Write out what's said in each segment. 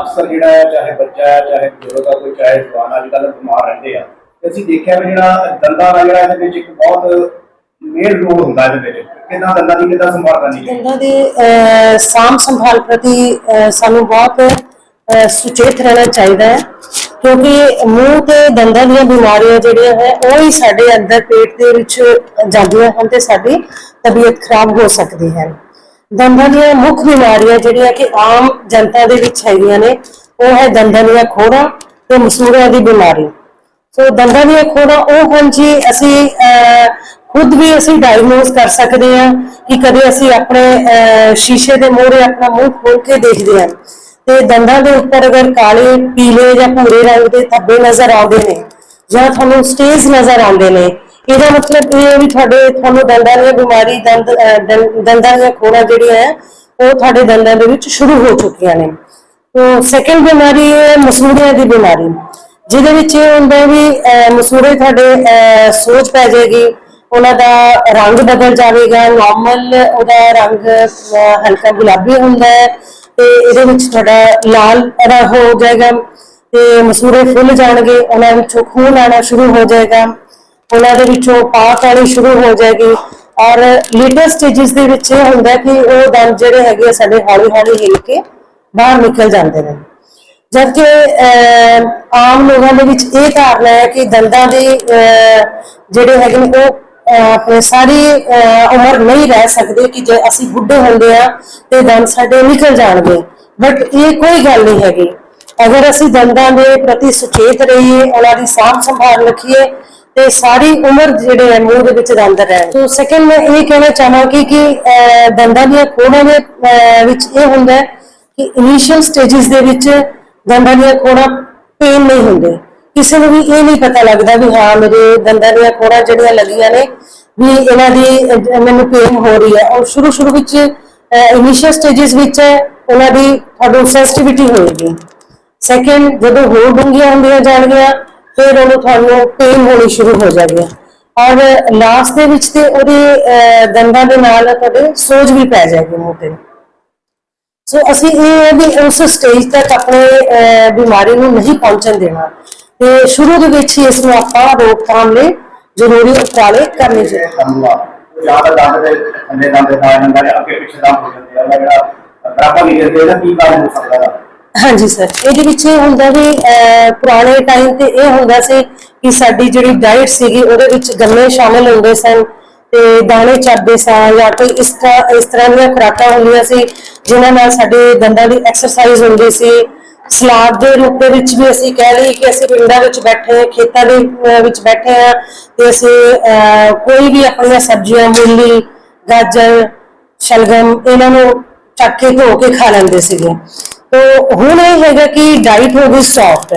ਅਕਸਰ ਜਿਹੜਾ ਹੈ ਚਾਹੇ ਬੱਚਾ ਹੈ ਚਾਹੇ ਬਜ਼ੁਰਗ ਆ ਕੋਈ ਚਾਹੇ ਜਵਾਨ ਅੱਜ ਕੱਲ੍ਹ ਬਿਮਾਰ ਰਹਿੰਦੇ ਆ। ਤੇ ਅਸੀਂ ਦੇਖਿਆ ਵੀ ਜਿਹੜਾ ਦੰਦਾਂ ਦਾ ਜਿਹੜਾ ਇਹਦੇ ਵਿੱਚ ਇੱਕ ਬਹੁਤ ਮੇਨ ਰੋਲ ਹੁੰਦਾ ਇਹਦੇ ਵਿੱਚ। ਕਿੰਨਾ ਦੰਦਾਂ ਦੀ ਕਿੱਦਾਂ ਸੰਭਾਲ ਕਰਨੀ ਚਾਹੀਦੀ ਦੰਦਾਂ ਦੇ ਅਹ, ਸੰਭਾਲ ਪ੍ਰਤੀ ਸਾਨੂੰ ਬਹੁਤ ਸੁਚੇਤ ਰਹਿਣਾ ਚਾਹੀਦਾ ਹੈ। ਕਿਉਂਕਿ ਮੂੰਹ ਤੇ ਦੰਦਾਂ ਦੀਆਂ ਬਿਮਾਰੀਆਂ ਜਿਹੜੀਆਂ ਹੈ ਉਹ ਹੀ ਸਾਡੇ ਅੰਦਰ ਪੇਟ ਦੇ ਵਿੱਚ ਜਾਂਦੀਆਂ ਹਨ ਤੇ ਸਾਡੀ ਤਬੀਅਤ ਖਰਾਬ ਹੋ ਸਕਦੀ ਹੈ। ਦੰਦਾਂ ਦੀਆਂ ਮੁੱਖ ਬਿਮਾਰੀਆਂ ਜਿਹੜੀਆਂ ਕਿ ਆਮ ਜਨਤਾ ਦੇ ਵਿੱਚ ਹੈਗੀਆਂ ਨੇ ਉਹ ਹੈ ਦੰਦਾਂ ਦੀਆਂ ਖੋੜਾਂ ਤੇ ਮਸੂੜਿਆਂ ਦੀ ਬਿਮਾਰੀ। ਸੋ ਦੰਦਾਂ ਦੀਆਂ ਖੋੜਾਂ ਉਹ ਹਨ ਜੀ ਅਸੀਂ ਖੁਦ ਵੀ ਅਸੀਂ ਡਾਇਗਨੋਸ ਕਰ ਸਕਦੇ ਹਾਂ ਕਿ ਕਦੇ ਅਸੀਂ ਆਪਣੇ ਅਹ, ਸ਼ੀਸ਼ੇ ਦੇ ਮੂਹਰੇ ਆਪਣਾ ਮੂੰਹ ਖੋਲ ਕੇ ਦੇਖਦੇ ਹਾਂ। ਤੇ ਦੰਦਾਂ ਦੇ ਉੱਪਰ ਅਗਰ ਕਾਲੇ ਪੀਲੇ ਜਾਂ ਭੂਰੇ ਰੰਗ ਦੇ ਧੱਬੇ ਨਜ਼ਰ ਆਉਂਦੇ ਨੇ ਜਾਂ ਤੁਹਾਨੂੰ ਸਟੇਜ ਨਜ਼ਰ ਆਉਂਦੇ ਨੇ ਇਹਦਾ ਮਤਲਬ ਇਹ ਹੈ ਵੀ ਤੁਹਾਡੇ ਤੁਹਾਨੂੰ ਦੰਦਾਂ ਦੀ ਬਿਮਾਰੀ ਦੰਦ ਦੰ- ਦੰਦਾਂ ਦੀਆਂ ਖੋੜਾਂ ਜਿਹੜੀਆਂ ਹੈ ਉਹ ਤੁਹਾਡੇ ਦੰਦਾਂ ਦੇ ਵਿੱਚ ਸ਼ੁਰੂ ਹੋ ਚੁੱਕੀਆਂ ਨੇ। ਤੋ ਸੈਕੰਡ ਬਿਮਾਰੀ ਹੈ ਮਸੂੜਿਆਂ ਦੀ ਬਿਮਾਰੀ ਜਿਹਦੇ ਵਿੱਚ ਇਹ ਹੁੰਦਾ ਹੈ ਵੀ ਅਹ, ਮਸੂੜੇ ਤੁਹਾਡੇ ਅਹ, ਸੋਜ ਪੈ ਜਾਏਗੀ ਉਹਨਾਂ ਦਾ ਰੰਗ ਬਦਲ ਜਾਵੇਗਾ ਨਾਰਮਲ ਉਹਦਾ ਰੰਗ ਹਲਕਾ ਗੁਲਾਬੀ ਹੁੰਦਾ ਹੈ ਤੇ ਇਹਦੇ ਵਿੱਚ ਤੁਹਾਡਾ ਲਾਲ ਰੰਗ ਹੋ ਜਾਏਗਾ ਤੇ ਮਸੂੜੇ ਫੁੱਲ ਜਾਣਗੇ ਉਹਨਾਂ ਵਿੱਚੋਂ ਖੂਨ ਆਣਾ ਸ਼ੁਰੂ ਹੋ ਜਾਏਗਾ। ਉਹਨਾਂ ਦੇ ਵਿੱਚੋਂ ਪਾਕ ਆਣੀ ਸ਼ੁਰੂ ਹੋ ਜਾਏਗੀ। ਔਰ ਲੇਟਰ ਸਟੇजेस ਦੇ ਵਿੱਚ ਇਹ ਹੁੰਦਾ ਕਿ ਉਹ ਦੰਦ ਜਿਹੜੇ ਹੈਗੇ ਆ ਸਾਡੇ ਹੌਲੀ ਹੌਲੀ ਹਿੱਲ ਕੇ ਬਾਹਰ ਨਿਕਲ ਜਾਂਦੇ ਨੇ। ਜਦਕਿ ਅਹ, ਆਮ ਲੋਕਾਂ ਦੇ ਵਿੱਚ ਇਹ ਧਾਰਨਾ ਹੈ ਕਿ ਦੰਦਾਂ ਦੇ ਅਹ, ਜਿਹੜੇ ਹੈਗੇ ਨੇ ਉਹ ਆਪਣੇ ਸਾਰੀ ਅਹ, ਉਮਰ ਨਹੀਂ ਰਹਿ ਸਕਦੇ ਕਿ ਜੇ ਅਸੀਂ ਬੁੱਢੇ ਹੁੰਦੇ ਆ ਤੇ ਦੰਦ ਸਾਡੇ ਨਿਕਲ ਜਾਣਗੇ। ਬਟ ਇਹ ਕੋਈ ਗੱਲ ਨਹੀਂ ਹੈਗੀ। ਅਗਰ ਅਸੀਂ ਦੰਦਾਂ ਦੇ ਪ੍ਰਤੀ ਸੁਚੇਤ ਰਹੀਏ ਉਹਨਾਂ ਦੀ ਸਾਂਭ ਸੰਭਾਲ ਰੱਖੀਏ ਤੇ ਸਾਰੀ ਉਮਰ ਜਿਹੜੇ ਮੂੰਹ ਦੇ ਵਿੱਚ ਦੰਦ ਰਹਿਣ ਸੋ ਸੈਕਿੰਡ ਮੈਂ ਇਹ ਕਹਿਣਾ ਚਾਹਾਂਗੀ ਕਿ ਦੰਦਾਂ ਦੀਆਂ ਖੋੜਾਂ ਦੇ ਵਿੱਚ ਇਹ ਹੁੰਦਾ ਹੈ ਕਿ ਇਨੀਸ਼ੀਅਲ ਸਟੇजेस ਦੇ ਵਿੱਚ ਦੰਦਾਂ ਦੀਆਂ ਖੋੜਾਂ ਪੇਨ ਨਹੀਂ ਹੁੰਦੇ। ਕਿਸੇ ਨੂੰ ਵੀ ਇਹ ਨਹੀਂ ਪਤਾ ਲੱਗਦਾ ਵੀ ਹਾਂ, ਮੇਰੇ ਦੰਦਾਂ ਦੀਆਂ ਖੋੜਾਂ ਜਿਹੜੀਆਂ ਲੱਗੀਆਂ ਨੇ, ਵੀ ਇਹਨਾਂ ਦੀ ਮੈਨੂੰ ਪੇਨ ਹੋ ਰਹੀ ਹੈ। ਔਰ ਸ਼ੁਰੂ ਸ਼ੁਰੂ ਵਿੱਚ ਇਨੀਸ਼ੀਅਲ ਸਟੇजेस ਵਿੱਚ ਉਹਨਾਂ ਦੀ ਤੁਹਾਨੂੰ ਸੈਂਸਿਟੀਵਿਟੀ ਹੋਏਗੀ। ਸੈਕਿੰਡ ਜਦੋਂ ਹੋਰ ਡੂੰਘੀਆਂ ਹੁੰਦੀਆਂ ਜਾਣਗੀਆਂ ਫਿਰ ਉਹਨੂੰ ਤੁਹਾਨੂੰ ਪੇਨ ਹੋਣੀ ਸ਼ੁਰੂ ਹੋ ਜਾਏਗੀ। ਔਰ ਲਾਸਟ ਦੇ ਵਿੱਚ ਤੇ ਉਹਦੇ ਦੰਦਾਂ ਦੇ ਨਾਲ ਤੁਹਾਡੇ ਸੋਜ ਵੀ ਪੈ ਜਾਏਗੀ ਮੂੰਹ ਤੇ। ਸੋ ਅਸੀਂ ਇਹ ਵੀ ਉਸ ਸਟੇਜ ਤੱਕ ਆਪਣੇ ਬਿਮਾਰੀ ਨੂੰ ਨਹੀਂ ਪਹੁੰਚਣ ਦੇਣਾ। ਤੇ ਸ਼ੁਰੂ ਦੇ ਵਿੱਚ ਇਸ ਨੂੰ ਆਪਾਂ ਰੋਕਥਾਮ ਲਈ ਜ਼ਰੂਰੀ ਉਪਰਾਲੇ ਕਰਨੇ ਚਾਹੀਦੇ ਹਮਲਾ ਦੰਦ ਦੇ ਥੱਲੇ ਦੰਦ ਦੇ ਨਾਲ ਜਾਂਦਾ ਹੈ ਅੱਗੇ ਪਿੱਛੇ ਦੰਦ ਹੋ ਜਾਂਦੇ ਆ। ਜਿਹੜਾ ਬਰਾਬਰ ਨਹੀਂ ਦਿੰਦੇ ਨਾ ਕੀ ਕਾਰਨ ਹੋ ਸਕਦਾ ਹੈ? ਹਾਂਜੀ ਸਰ ਇਹਦੇ ਵਿੱਚ ਇਹ ਹੁੰਦਾ ਵੀ ਅਹ, ਪੁਰਾਣੇ ਟਾਈਮ ਤੇ ਇਹ ਹੁੰਦਾ ਸੀ ਕਿ ਸਾਡੀ ਜਿਹੜੀ ਡਾਈਟ ਸੀਗੀ ਉਹਦੇ ਵਿੱਚ ਗੰਨੇ ਸ਼ਾਮਿਲ ਹੁੰਦੇ ਸਨ ਤੇ ਦਾਣੇ ਚੱਬਦੇ ਸਨ ਜਾਂ ਕੋਈ ਇਸ ਤਰ੍ਹਾਂ ਇਸ ਤਰ੍ਹਾਂ ਦੀਆਂ ਖੁਰਾਕਾਂ ਹੁੰਦੀਆਂ ਸੀ ਜਿਨ੍ਹਾਂ ਨਾਲ ਸਾਡੇ ਦੰਦਾਂ ਦੀ ਐਕਸਰਸਾਈਜ਼ ਹੁੰਦੀ ਸੀ। ਸਲਾਦ ਦੇ ਰੂਪ ਦੇ ਵਿੱਚ ਵੀ ਅਸੀਂ ਕਹਿ ਲਈ ਕਿ ਅਸੀਂ ਪਿੰਡਾਂ ਵਿੱਚ ਬੈਠੇ ਖੇਤਾਂ ਦੇ ਅਹ, ਵਿੱਚ ਬੈਠੇ ਹਾਂ ਤੇ ਅਸੀਂ ਅਹ, ਕੋਈ ਵੀ ਆਪਣੀਆਂ ਸਬਜ਼ੀਆਂ ਮੂਲੀ ਗਾਜਰ ਸ਼ਲਗਮ ਇਹਨਾਂ ਨੂੰ ਚੱਕ ਕੇ ਧੋ ਕੇ ਖਾ ਲੈਂਦੇ ਸੀਗੇ। ਤੋ ਹੁਣ ਇਹ ਹੈਗਾ ਕਿ ਡਾਈਟ ਹੋ ਗਈ ਸੌਫਟ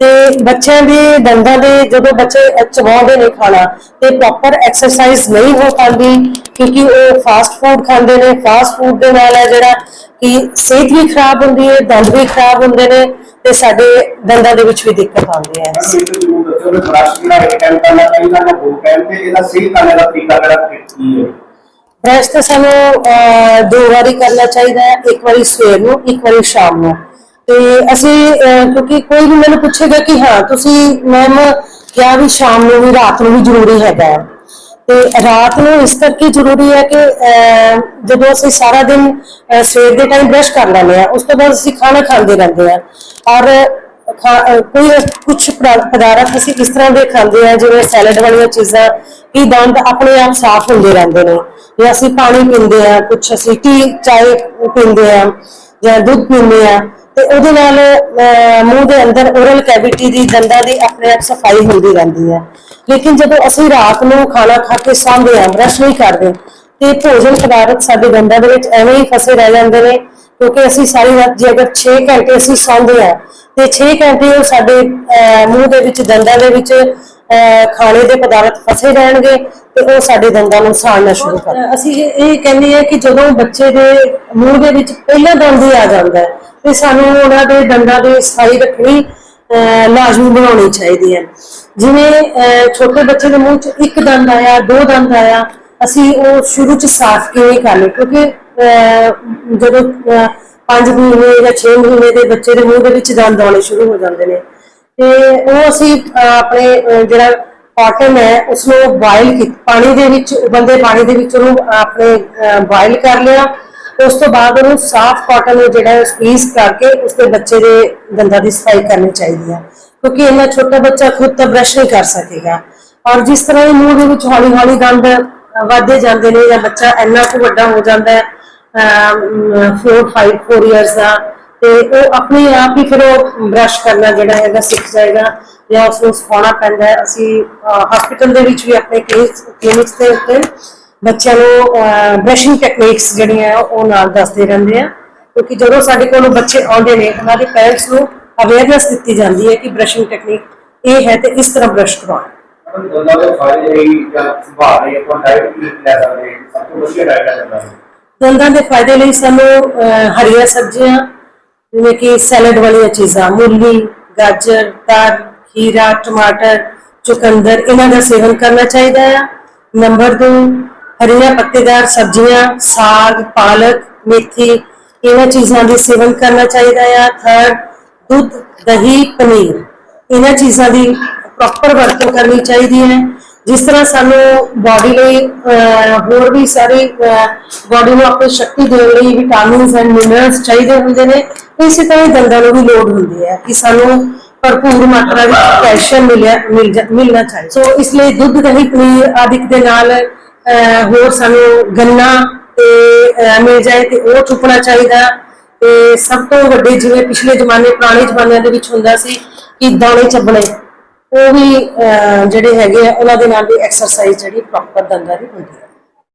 ਤੇ ਬੱਚਿਆਂ ਦੇ ਦੰਦਾਂ ਦੇ ਜਦੋਂ ਬੱਚੇ ਚਬਾਉਂਦੇ ਨੇ ਖਾਣਾ, ਤੇ ਪ੍ਰੋਪਰ ਐਕਸਰਸਾਈਜ਼ ਨਹੀਂ ਹੋ ਪਾਉਂਦੀ, ਕਿਉਂਕਿ ਉਹ ਫਾਸਟ ਫੂਡ ਖਾਂਦੇ ਨੇ। ਫਾਸਟ ਫੂਡ ਦੇ ਨਾਲ ਹੈ ਜਿਹੜਾ ਕਿ ਸਿਹਤ ਵੀ ਖਰਾਬ ਹੁੰਦੀ ਹੈ, ਦੰਦ ਵੀ ਖਰਾਬ ਹੁੰਦੇ ਨੇ, ਤੇ ਸਾਡੇ ਦੰਦਾਂ ਦੇ ਵਿੱਚ ਵੀ ਦਿੱਕਤ ਆਉਂਦੀ ਹੈ। ਬ੍ਰਸ਼ ਜਿਹੜਾ ਇੱਕ ਟਾਈਮ ਕਰਨਾ ਚਾਹੀਦਾ ਜਾਂ ਦੋ ਟਾਈਮ ਤੇ ਇਹਦਾ ਸਹੀ ਕਰਨੇ ਦਾ ਤਰੀਕਾ, ਜਿਹੜਾ ਕੀ ਹੈ। ਬ੍ਰਸ਼ ਤਾਂ ਸਾਨੂੰ ਦੋ ਵਾਰੀ ਕਰਨਾ ਚਾਹੀਦਾ ਹੈ, ਇੱਕ ਵਾਰੀ ਸਵੇਰ ਨੂੰ, ਇੱਕ ਵਾਰੀ ਸ਼ਾਮ ਨੂੰ। ਤੇ ਅਸੀਂ ਕਿਉਂਕਿ ਕੋਈ ਵੀ ਮੈਨੂੰ ਪੁੱਛੇਗਾ ਕਿ ਹਾਂ, ਤੁਸੀਂ ਮੈਮ ਕਿਹਾ ਵੀ ਸ਼ਾਮ ਨੂੰ ਵੀ, ਰਾਤ ਨੂੰ ਵੀ ਜ਼ਰੂਰੀ ਹੈਗਾ ਤੇ ਰਾਤ ਨੂੰ ਇਸ ਕਰਕੇ ਜ਼ਰੂਰੀ ਹੈ ਕਿ ਜਦੋਂ ਅਸੀਂ ਸਾਰਾ ਦਿਨ ਸਵੇਰ ਦੇ ਟਾਈਮ ਬ੍ਰਸ਼ ਕਰ ਲੈਂਦੇ ਆ ਉਸ ਤੋਂ ਬਾਅਦ ਅਸੀਂ ਖਾਣਾ ਖਾਂਦੇ ਰਹਿੰਦੇ ਆ ਔਰ, ਖਾ- ਕੋਈ ਕੁਝ ਪਦਾਰਥ ਅਸੀਂ ਇਸ ਤਰ੍ਹਾਂ ਦੇ ਖਾਂਦੇ ਆ ਜਿਵੇਂ ਸੈਲਡ ਵਾਲੀਆਂ ਚੀਜ਼ਾਂ ਕਿ ਦੰਦ ਆਪਣੇ ਆਪ ਸਾਫ਼ ਹੁੰਦੇ ਰਹਿੰਦੇ ਨੇ। ਜਾਂ ਅਸੀਂ ਪਾਣੀ ਪੀਂਦੇ ਆ ਕੁਝ ਅਸੀਂ ਟੀ ਚਾਹ ਪੀਂਦੇ ਆ ਜਾਂ ਦੁੱਧ ਪੀਂਦੇ ਆ ਤੇ ਉਹਦੇ ਨਾਲ ਮੂੰਹ ਦੇ ਅੰਦਰ ਓਰਲ ਕੈਵਿਟੀ ਦੀ ਦੰਦਾਂ ਦੀ ਆਪਣੇ ਆਪ ਸਫ਼ਾਈ ਹੁੰਦੀ ਰਹਿੰਦੀ ਹੈ। ਲੇਕਿਨ ਜਦੋਂ ਅਸੀਂ ਰਾਤ ਨੂੰ ਖਾਣਾ ਖਾ ਕੇ ਸੌਂਦੇ ਆ ਬ੍ਰਸ਼ ਨਹੀਂ ਕਰਦੇ ਤੇ ਭੋਜਨ ਪਦਾਰਥ ਸਾਡੇ ਦੰਦਾਂ ਦੇ ਵਿੱਚ ਐਵੇਂ ਹੀ ਫਸੇ ਰਹਿ ਜਾਂਦੇ ਨੇ ਕਿਉਂਕਿ ਅਸੀਂ ਸਾਰੀ ਰਾਤ ਜੇ ਅਗਰ 6 ਘੰਟੇ ਅਸੀਂ ਸੌਂਦੇ ਆ ਤੇ 6 ਘੰਟੇ ਉਹ ਸਾਡੇ ਅਹ, ਮੂੰਹ ਦੇ ਵਿੱਚ ਦੰਦਾਂ ਦੇ ਵਿੱਚ ਖਾਣੇ ਦੇ ਪਦਾਰਥ ਫਸੇ ਰਹਿਣਗੇ ਤੇ ਉਹ ਸਾਡੇ ਦੰਦਾਂ ਨੂੰ ਸਾੜਨਾ ਸ਼ੁਰੂ ਕਰ ਅਸੀਂ ਇਹ ਕਹਿੰਦੇ ਆ ਕਿ ਜਦੋਂ ਬੱਚੇ ਦੇ ਮੂੰਹ ਦੇ ਵਿੱਚ ਪਹਿਲਾ ਦੰਦ ਹੀ ਆ ਜਾਂਦਾ ਹੈ ਤੇ ਸਾਨੂੰ ਉਹਨਾਂ ਦੇ ਦੰਦਾਂ ਦੀ ਸਫ਼ਾਈ ਰੱਖਣੀ ਲਾਜ਼ਮੀ ਬਣਾਉਣੀ ਚਾਹੀਦੀ ਹੈ। ਜਿਵੇਂ ਛੋਟੇ ਬੱਚੇ ਦੇ ਮੂੰਹ 'ਚ ਇੱਕ ਦੰਦ ਆਇਆ ਦੋ ਦੰਦ ਆਇਆ ਅਸੀਂ ਉਹ ਸ਼ੁਰੂ 'ਚ ਸਾਫ਼ ਕਿਵੇਂ ਕਰ ਲਏ ਕਿਉਂਕਿ ਜਦੋਂ ਅਹ, 5 ਮਹੀਨੇ ਜਾਂ 6 ਮਹੀਨੇ ਦੇ ਬੱਚੇ ਦੇ ਮੂੰਹ ਦੇ ਵਿੱਚ ਦੰਦ ਆਉਣੇ ਸ਼ੁਰੂ ਹੋ ਜਾਂਦੇ ਨੇ ਤੇ ਉਹ ਅਸੀਂ ਆਪਣੇ ਜਿਹੜਾ ਕਾਟਨ ਹੈ ਉਸ ਨੂੰ ਬੋਇਲ ਕੀ ਪਾਣੀ ਦੇ ਵਿੱਚ ਉਬਲਦੇ ਪਾਣੀ ਦੇ ਵਿੱਚ ਉਹਨੂੰ ਆਪਣੇ ਬੋਇਲ ਕਰ ਲਿਆ। ਉਸ ਤੋਂ ਬਾਅਦ ਉਹਨੂੰ ਸਾਫ਼ ਕਾਟਨ ਨੂੰ ਜਿਹੜਾ ਸਕਵੀਜ਼ ਕਰਕੇ ਉਸ ਦੇ ਬੱਚੇ ਦੇ ਦੰਦਾਂ ਦੀ ਸਫ਼ਾਈ ਕਰਨੀ ਚਾਹੀਦੀ ਹੈ। ਕਿਉਂਕਿ ਇੰਨਾ ਛੋਟਾ ਬੱਚਾ ਖੁਦ ਤਾਂ ਬ੍ਰਸ਼ ਨਹੀਂ ਕਰ ਸਕੇਗਾ। ਔਰ ਜਿਸ ਤਰ੍ਹਾਂ ਹੀ ਮੂੰਹ ਦੇ ਵਿੱਚ ਹੌਲੀ ਹੌਲੀ ਗੰਦ ਅਹ, ਵੱਧਦੇ ਜਾਂਦੇ ਨੇ ਜਾਂ ਬੱਚਾ ਇੰਨਾ ਕੁ ਵੱਡਾ ਹੋ ਜਾਂਦਾ ਹੈ 4 5 4 ਇਅਰਸ ਦਾ ਤੇ ਉਹ ਆਪਣੇ ਆਪ ਹੀ ਫਿਰ ਉਹ ਬ੍ਰਸ਼ ਕਰਨਾ ਜਿਹੜਾ ਹੈਗਾ ਸਿੱਖ ਜਾਏਗਾ ਜਾਂ ਉਸ ਨੂੰ ਸਿਖਾਉਣਾ ਪੈਂਦਾ ਹੈ। ਅਸੀਂ ਹਸਪੀਟਲ ਦੇ ਵਿੱਚ ਵੀ ਆਪਣੇ ਕਲੀਨਿਕਸ ਦੇ ਉੱਤੇ ਬੱਚਿਆਂ ਨੂੰ ਬ੍ਰਸ਼ਿੰਗ ਟੈਕਨੀਕਸ ਜਿਹੜੀਆਂ ਉਹ ਨਾਲ ਦੱਸਦੇ ਰਹਿੰਦੇ ਆ। ਕਿਉਂਕਿ ਜਦੋਂ ਸਾਡੇ ਕੋਲ ਬੱਚੇ ਆਉਂਦੇ ਨੇ, ਉਹਨਾਂ ਦੇ ਪੈਰੈਂਟਸ ਨੂੰ ਅਵੇਅਰਨੈਸ ਦਿੱਤੀ ਜਾਂਦੀ ਹੈ ਕਿ ਬ੍ਰਸ਼ਿੰਗ ਟੈਕਨੀਕ ਇਹ ਹੈ ਤੇ ਇਸ ਤਰ੍ਹਾਂ ਬ੍ਰਸ਼ ਕਰਵਾਉਣਾ ਦੋਨਾਂ ਦੇ ਫਾਇਦੇ ਲਈ ਜਾਂ ਸੁਭਾਅ ਲਈ ਆਪਾਂ ਡਾਈਟ ਕੀ ਲੈ ਸਕਦੇ ਹਾਂ। ਸਭ ਤੋਂ ਵਧੀਆ ਡਾਈਟ ਹੈ ਦੰਦਾਂ ਦੇ ਫਾਇਦੇ ਲਈ ਸਾਨੂੰ ਹਰੀਆਂ ਸਬਜ਼ੀਆਂ ਜਿਵੇਂ ਕਿ ਸੈਲਡ ਵਾਲੀਆਂ ਚੀਜ਼ਾਂ, ਮੂਲੀ, ਗਾਜਰ ਤਰ ਖੀਰਾ, ਟਮਾਟਰ, ਚੁਕੰਦਰ, ਇਹਨਾਂ ਦਾ ਸੇਵਨ ਕਰਨਾ ਚਾਹੀਦਾ ਹੈ ਨੰਬਰ 2 ਹਰੀਆਂ ਪੱਤੇਦਾਰ ਸਬਜ਼ੀਆਂ, ਸਾਗ, ਪਾਲਕ, ਮੇਥੀ, ਇਹਨਾਂ ਚੀਜ਼ਾਂ ਦੇ ਸੇਵਨ ਕਰਨਾ ਚਾਹੀਦਾ ਹੈ ਥਰਡ ਦੁੱਧ, ਦਹੀਂ, ਪਨੀਰ, ਇਹਨਾਂ ਚੀਜ਼ਾਂ ਦੀ ਪ੍ਰੋਪਰ ਵਰਤੋਂ ਕਰਨੀ ਚਾਹੀਦੀ ਹੈ। ਜਿਸ ਤਰ੍ਹਾਂ ਸਾਨੂੰ ਬਾਡੀ ਲਈ ਹੋਰ ਵੀ ਸਾਰੇ ਬਾਡੀ ਨੂੰ ਆਪਣੀ ਸ਼ਕਤੀ ਦੇਣ ਲਈ ਵਿਟਾਮਿਨਸ ਐਂਡ ਮਿਨਰਲਸ ਚਾਹੀਦੇ ਹੁੰਦੇ ਨੇ ਇਸੇ ਤਰ੍ਹਾਂ ਹੀ ਦੰਦਾਂ ਨੂੰ ਵੀ ਲੋੜ ਹੁੰਦੀ ਹੈ ਕਿ ਸਾਨੂੰ ਭਰਪੂਰ ਮਾਤਰਾ ਵਿੱਚ ਕੈਲਸ਼ੀਅਮ ਮਿਲਿਆ ਮਿਲਣਾ ਚਾਹੀਦਾ। ਸੋ ਇਸ ਲਈ ਦੁੱਧ ਦਹੀਂ ਪਨੀਰ ਆਦਿ ਦੇ ਨਾਲ ਹੋਰ ਸਾਨੂੰ ਗੰਨਾ ਤੇ ਮਿਲ ਜਾਏ ਤੇ ਉਹ ਚੁੱਪਣਾ ਚਾਹੀਦਾ। ਤੇ ਸਭ ਤੋਂ ਵੱਡੇ ਜਿਵੇਂ ਪਿਛਲੇ ਜ਼ਮਾਨੇ ਪੁਰਾਣੇ ਜ਼ਮਾਨਿਆਂ ਦੇ ਵਿੱਚ ਹੁੰਦਾ ਸੀ ਕਿ ਦਾਣੇ ਚੱਬਣੇ ਉਹ ਵੀ ਅਹ, ਜਿਹੜੇ ਹੈਗੇ ਆ ਉਹਨਾਂ ਦੇ ਨਾਲ ਵੀ ਐਕਸਰਸਾਈਜ਼ ਜਿਹੜੀ ਪ੍ਰੋਪਰ ਦੰਦਾਂ ਦੀ ਹੁੰਦੀ ਹੈ।